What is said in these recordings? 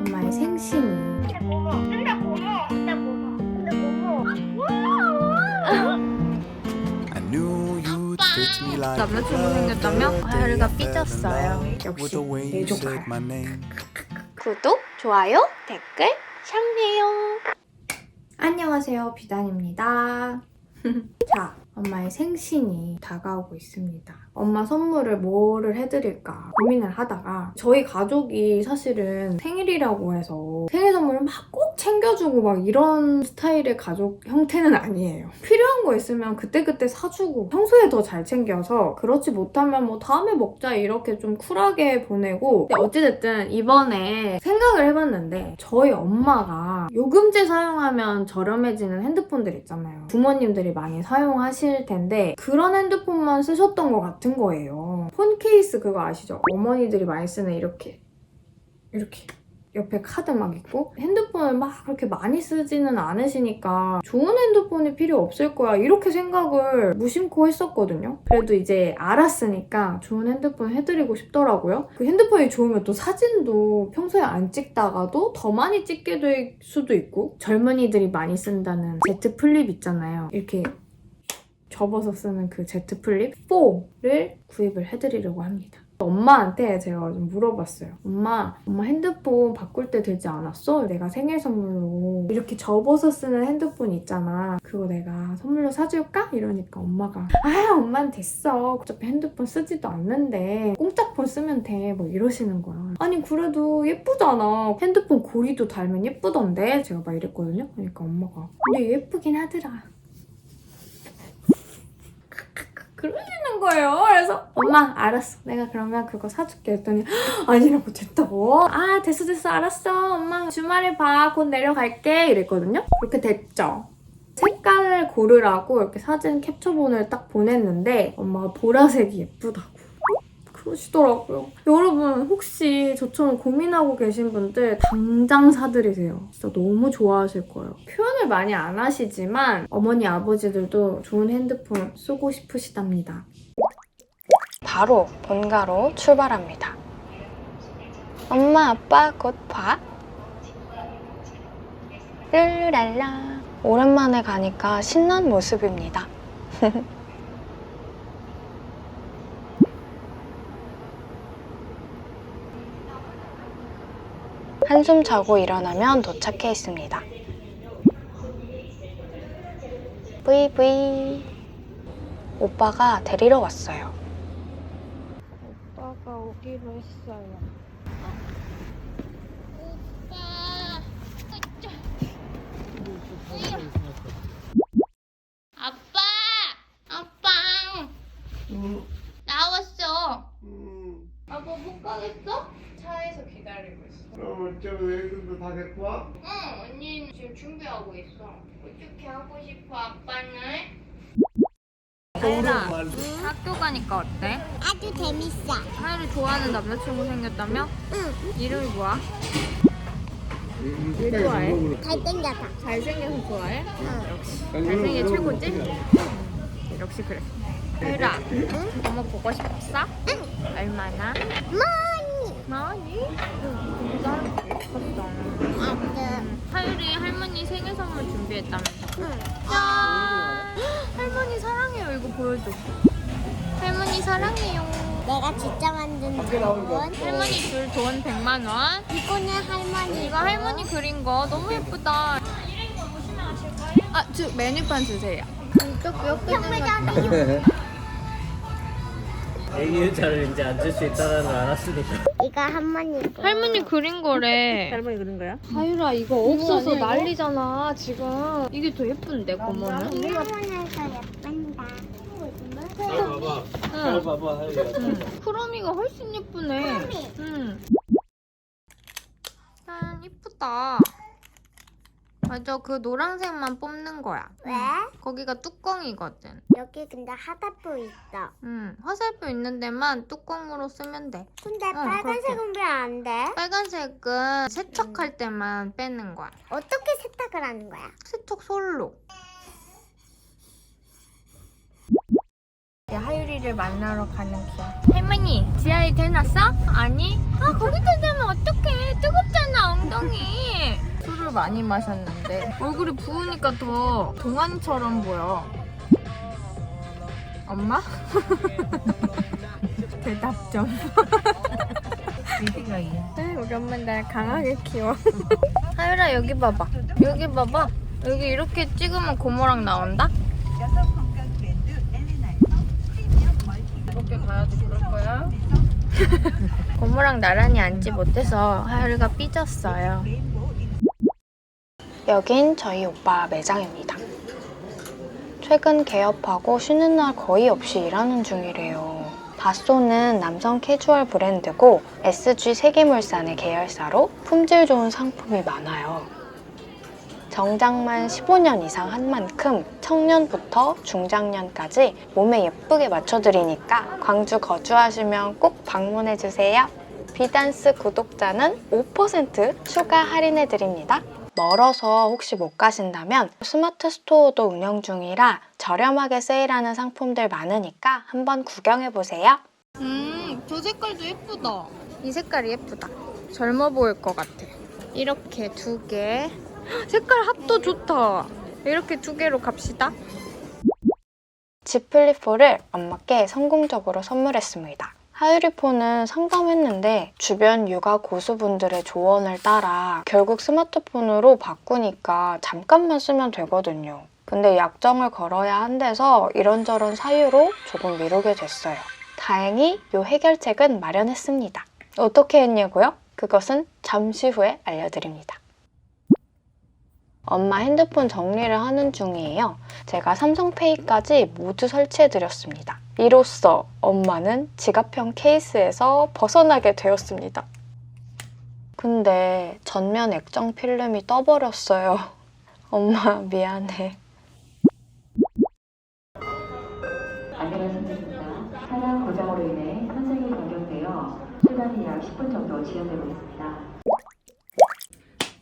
엄마의 생신이 근데 뭐뭐 근데 뭐뭐 근데 뭐뭐 근데 뭐뭐 I knew you'd fit me like 남자친구 생겼다며? in 삐졌어요. 역시 name. 구독, 좋아요, 댓글, 샹해요. 안녕하세요, 비단입니다. 자, 엄마의 생신이 다가오고 있습니다. 엄마 선물을 뭐를 해드릴까 고민을 하다가 저희 가족이 사실은 생일이라고 해서 생일 선물을 막꼭 챙겨주고 막 이런 스타일의 가족 형태는 아니에요. 필요한 거 있으면 그때그때 사주고 평소에 더 잘 챙겨서 그렇지 못하면 뭐 다음에 먹자 이렇게 좀 쿨하게 보내고 어찌됐든 이번에 생각을 해봤는데 저희 엄마가 요금제 사용하면 저렴해지는 핸드폰들 있잖아요. 부모님들이 많이 사용하실 텐데 그런 핸드폰만 쓰셨던 것 같은 거예요. 폰 케이스 그거 아시죠? 어머니들이 많이 쓰는 이렇게 이렇게 옆에 카드 막 있고 핸드폰을 막 그렇게 많이 쓰지는 않으시니까 좋은 핸드폰이 필요 없을 거야. 이렇게 생각을 무심코 했었거든요. 그래도 이제 알았으니까 좋은 핸드폰 해드리고 싶더라고요. 그 핸드폰이 좋으면 또 사진도 평소에 안 찍다가도 더 많이 찍게 될 수도 있고 젊은이들이 많이 쓴다는 Z 플립 있잖아요. 이렇게 접어서 쓰는 그 Z 플립 4를 구입을 해드리려고 합니다. 엄마한테 제가 좀 물어봤어요. 엄마, 엄마 핸드폰 바꿀 때 되지 않았어? 내가 생일 선물로 이렇게 접어서 쓰는 핸드폰 있잖아. 그거 내가 선물로 사줄까? 이러니까 엄마가 아, 엄마는 됐어. 어차피 핸드폰 쓰지도 않는데 공짜폰 쓰면 돼. 뭐 이러시는 거야. 아니 그래도 예쁘잖아. 핸드폰 고리도 달면 예쁘던데? 제가 막 이랬거든요. 그러니까 엄마가 근데 예쁘긴 하더라. 그러시는 거예요. 그래서 엄마 알았어. 내가 그러면 그거 사줄게. 했더니 아니라고 됐다고. 아 됐어 됐어 알았어. 엄마 주말에 봐. 곧 내려갈게. 이랬거든요. 그렇게 됐죠. 색깔을 고르라고 이렇게 사진 캡처본을 딱 보냈는데 엄마가 보라색이 예쁘다고. 그러시더라고요. 여러분 혹시 저처럼 고민하고 계신 분들 당장 사드리세요. 진짜 너무 좋아하실 거예요. 표현을 많이 안 하시지만 어머니 아버지들도 좋은 핸드폰 쓰고 싶으시답니다. 바로 본가로 출발합니다. 엄마, 아빠 곧 봐. 룰루랄라. 오랜만에 가니까 신난 모습입니다. 한숨 자고 일어나면 도착해 있습니다. 브이브이. 오빠가 데리러 왔어요. 오빠가 오기로 했어요. 아빠 아빠 나왔어 아빠 못 가겠어? 기다리고 있어 그럼 어쩌면 애들도 다 데리고 와? 응 언니는 지금 준비하고 있어 어떻게 하고 싶어 아빠는? 하율아, 학교 가니까 어때? 아주 재밌어 하율이 좋아하는 남자친구 생겼다며? 응 이름이 뭐야? 왜 좋아해? 잘생겼다 잘생겨서 좋아해? 응 잘생긴 최고지? 역시 그래. 하율아, 엄마 보고 싶었어? 응. 얼마나? 많이 많이? 응. 진짜 할머니 아들 하율이 할머니 생일 선물 준비했다면서. 응 짠! 할머니 사랑해요. 이거 보여줘. 할머니 사랑해요. 내가 진짜 만든 돈 할머니 줄 돈 100만 원. 이거는 할머니 이거 할머니 그린 거 너무 예쁘다. 아, 주, 메뉴판 주세요. 또 귀엽게 생겼다. 애기 의자를 이제 앉을 수 있다는 걸 알았으니까 이거 할머니 거 할머니 그린 거래. 할머니 그런 거야? 하율아 이거 없어서 난리잖아 지금. 이게 더 예쁜데 고모는? 할머니가 예쁜다 잘 봐봐 잘 응. 봐봐 하율이가 응. 크롬이가 훨씬 예쁘네. 크롬이. 응. 짠 이쁘다. 맞아 그 노란색만 뽑는 거야. 왜? 거기가 뚜껑이거든. 여기 근데 하다보 있어 응. 화살표 있는 데만 뚜껑으로 쓰면 돼. 근데 응, 빨간색은 왜 안 돼? 빨간색은 세척할 때만 빼는 거야. 어떻게 세탁을 하는 거야? 세척 솔로. 하율이를 만나러 가는 길. 할머니, 지하에 대놨어? 아니? 아, 거기다 대면 어떡해. 뜨겁잖아, 엉덩이. 많이 마셨는데 얼굴이 부으니까 더 동안처럼 보여. 엄마? 대답 좀. 네, 우리 엄마 날 강하게 키워. 하율아 여기 봐봐. 여기 봐봐. 여기 이렇게 찍으면 고모랑 나온다? 이렇게 가야지 그럴 거야? 고모랑 나란히 앉지 못해서 하율이가 삐졌어요. 여긴 저희 오빠 매장입니다. 최근 개업하고 쉬는 날 거의 없이 일하는 중이래요. 바쏘는 남성 캐주얼 브랜드고 SG 세계물산의 계열사로 품질 좋은 상품이 많아요. 정장만 15년 이상 한 만큼 청년부터 중장년까지 몸에 예쁘게 맞춰드리니까 광주 거주하시면 꼭 방문해주세요. 비단스 구독자는 5% 추가 할인해드립니다. 멀어서 혹시 못 가신다면 스마트 스토어도 운영 중이라 저렴하게 세일하는 상품들 많으니까 한번 구경해 보세요. 음, 저 색깔도 예쁘다. 이 색깔이 예쁘다. 젊어 보일 것 같아. 이렇게 두 개. 헉, 색깔 합도 좋다. 이렇게 두 개로 갑시다. 지플리4를 엄마께 성공적으로 선물했습니다. 하유리폰은 상담했는데 주변 육아 고수분들의 조언을 따라 결국 스마트폰으로 바꾸니까 잠깐만 쓰면 되거든요. 근데 약정을 걸어야 한대서 이런저런 사유로 조금 미루게 됐어요. 다행히 이 해결책은 마련했습니다. 어떻게 했냐고요? 그것은 잠시 후에 알려드립니다. 엄마 핸드폰 정리를 하는 중이에요. 제가 삼성페이까지 모두 설치해드렸습니다. 이로써 엄마는 지갑형 케이스에서 벗어나게 되었습니다. 근데 전면 액정 필름이 떠버렸어요. 엄마 미안해. 안녕하십니까. 차량 고장으로 인해 선생이 변경되어 출발이 약 10분 정도 지연되고 있습니다.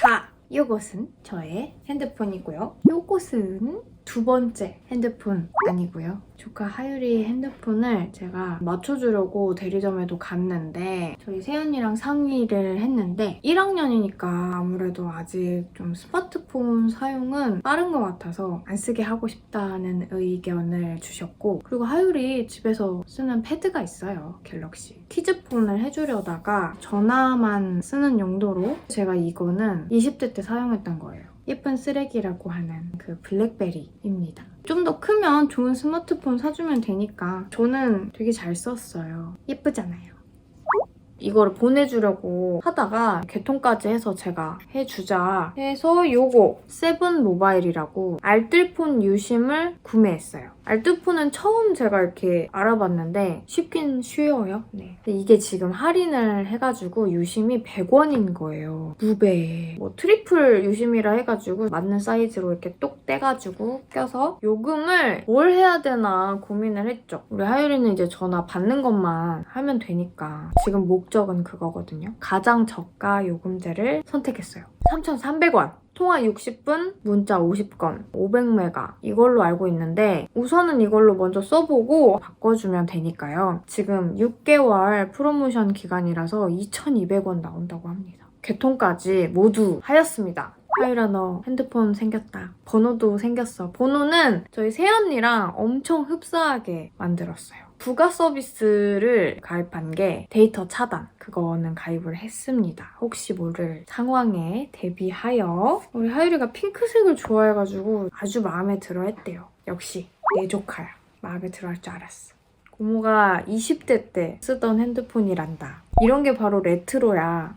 자, 이것은 저의 핸드폰이고요. 이것은 두 번째 핸드폰 아니고요. 조카 하율이 핸드폰을 제가 맞춰주려고 대리점에도 갔는데 저희 세연이랑 상의를 했는데 1학년이니까 아무래도 아직 좀 스마트폰 사용은 빠른 것 같아서 안 쓰게 하고 싶다는 의견을 주셨고 그리고 하율이 집에서 쓰는 패드가 있어요. 갤럭시. 키즈폰을 해주려다가 전화만 쓰는 용도로 제가 이거는 20대 때 사용했던 거예요. 예쁜 쓰레기라고 하는 그 블랙베리입니다. 좀 더 크면 좋은 스마트폰 사주면 되니까 저는 되게 잘 썼어요. 예쁘잖아요. 이거를 보내주려고 하다가 개통까지 해서 제가 해주자 해서 요거 세븐 모바일이라고 알뜰폰 유심을 구매했어요. 알뜰폰은 처음 제가 이렇게 알아봤는데 쉽긴 쉬워요. 네. 이게 지금 할인을 해가지고 유심이 100원인 거예요. 무배. 뭐 트리플 유심이라 해가지고 맞는 사이즈로 이렇게 똑 떼가지고 껴서 요금을 뭘 해야 되나 고민을 했죠. 우리 하율이는 이제 전화 받는 것만 하면 되니까 지금 목적은 그거거든요. 가장 저가 요금제를 선택했어요. 3,300원. 통화 60분, 문자 50건, 500메가 이걸로 알고 있는데 우선은 이걸로 먼저 써보고 바꿔주면 되니까요. 지금 6개월 프로모션 기간이라서 2,200원 나온다고 합니다. 개통까지 모두 하였습니다. 하율아 너 핸드폰 생겼다. 번호도 생겼어. 번호는 저희 새언니랑 엄청 흡사하게 만들었어요. 부가 서비스를 가입한 게 데이터 차단 그거는 가입을 했습니다. 혹시 모를 상황에 대비하여 우리 하율이가 핑크색을 좋아해가지고 아주 마음에 들어 했대요. 역시 내 조카야. 마음에 들어 할 줄 알았어. 고모가 20대 때 쓰던 핸드폰이란다. 이런 게 바로 레트로야.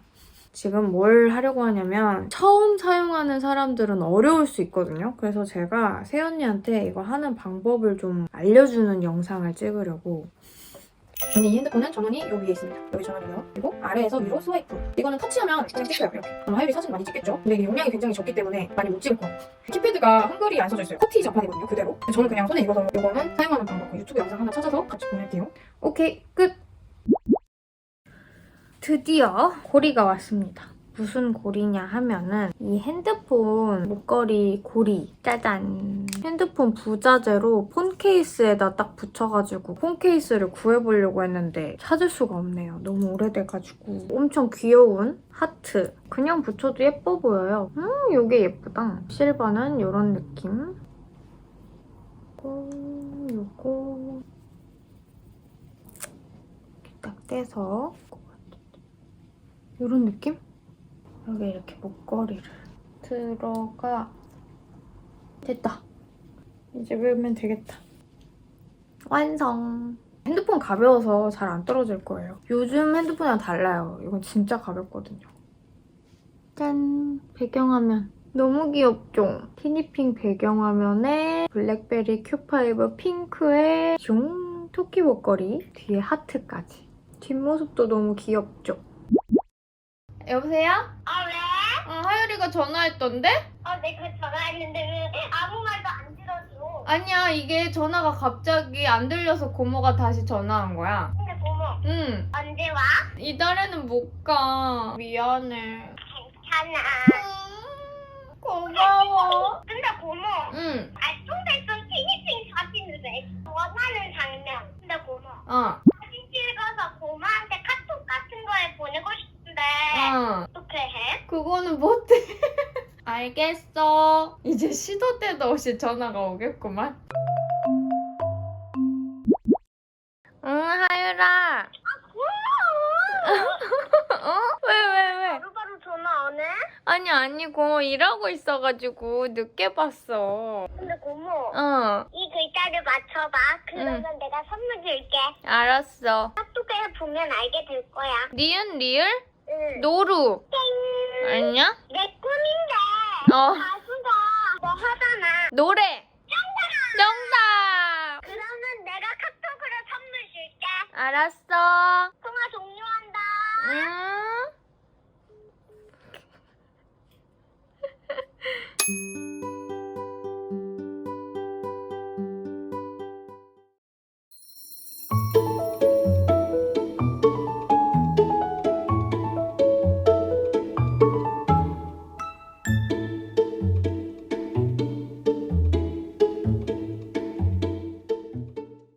지금 뭘 하려고 하냐면 처음 사용하는 사람들은 어려울 수 있거든요. 그래서 제가 세연이한테 이거 하는 방법을 좀 알려주는 영상을 찍으려고 저는 이 핸드폰은 전원이 요 위에 있습니다. 여기 전원이고요. 그리고 아래에서 위로 스와이프. 이거는 터치하면 그냥 찍혀요. 이렇게. 그럼 하율이 사진 많이 찍겠죠? 근데 이게 용량이 굉장히 적기 때문에 많이 못 찍을 거예요. 키패드가 한글이 안 써져 있어요. 커티 자판이거든요. 그대로. 저는 그냥 손에 익어서 이거는 사용하는 방법. 유튜브 영상 하나 찾아서 같이 보낼게요. 오케이 끝. 드디어 고리가 왔습니다. 무슨 고리냐 하면은 이 핸드폰 목걸이 고리 짜잔. 핸드폰 부자재로 폰 케이스에다 딱 붙여가지고 폰 케이스를 구해보려고 했는데 찾을 수가 없네요. 너무 오래돼가지고. 엄청 귀여운 하트. 그냥 붙여도 예뻐 보여요. 음 이게 예쁘다. 실버는 이런 느낌. 요거. 요거 딱 떼서 이런 느낌? 여기 이렇게 목걸이를 들어가. 됐다. 이제 외우면 되겠다. 완성. 핸드폰 가벼워서 잘 안 떨어질 거예요. 요즘 핸드폰이랑 달라요. 이건 진짜 가볍거든요. 짠. 배경화면. 너무 귀엽죠? 티니핑 배경화면에 블랙베리 큐5 핑크에 숑 토끼 목걸이 뒤에 하트까지. 뒷모습도 너무 귀엽죠? 여보세요? 아 왜? 어, 하율이가 전화했던데? 아 내가 전화했는데 왜 아무 말도 안 들어줘 아니야, 이게 전화가 갑자기 안 들려서 고모가 다시 전화한 거야. 근데 고모 응. 언제 와? 이달에는 못 가. 미안해. 괜찮아 음, 고마워. 근데 고모 응. 알쏭달쏭 티니핑 사진을 왜 원하는 장면 근데 고모 어. 사진 찍어서 고모한테 카톡 같은 거에 보내고 싶은데 어. 그거는 못해. 알겠어. 이제 시도 때도 없이 전화가 오겠구만. 응, 하율아. 어? 왜, 왜, 왜? 바로바로 전화 안 해? 아니, 아니고, 일하고 있어가지고, 늦게 봤어. 근데 고모 어, 이 글자를 맞춰봐 그러면 내가 선물 줄게 알았어. 카톡에 보면 알게 될 거야 리은, 리을? 응 노루. 땡 아니야? 내 꿈인데. 어. 가수가 뭐 하잖아. 노래. 정답. 정답. 그러면 내가 카톡으로 선물 줄게. 알았어. 통화 종료한다. 음.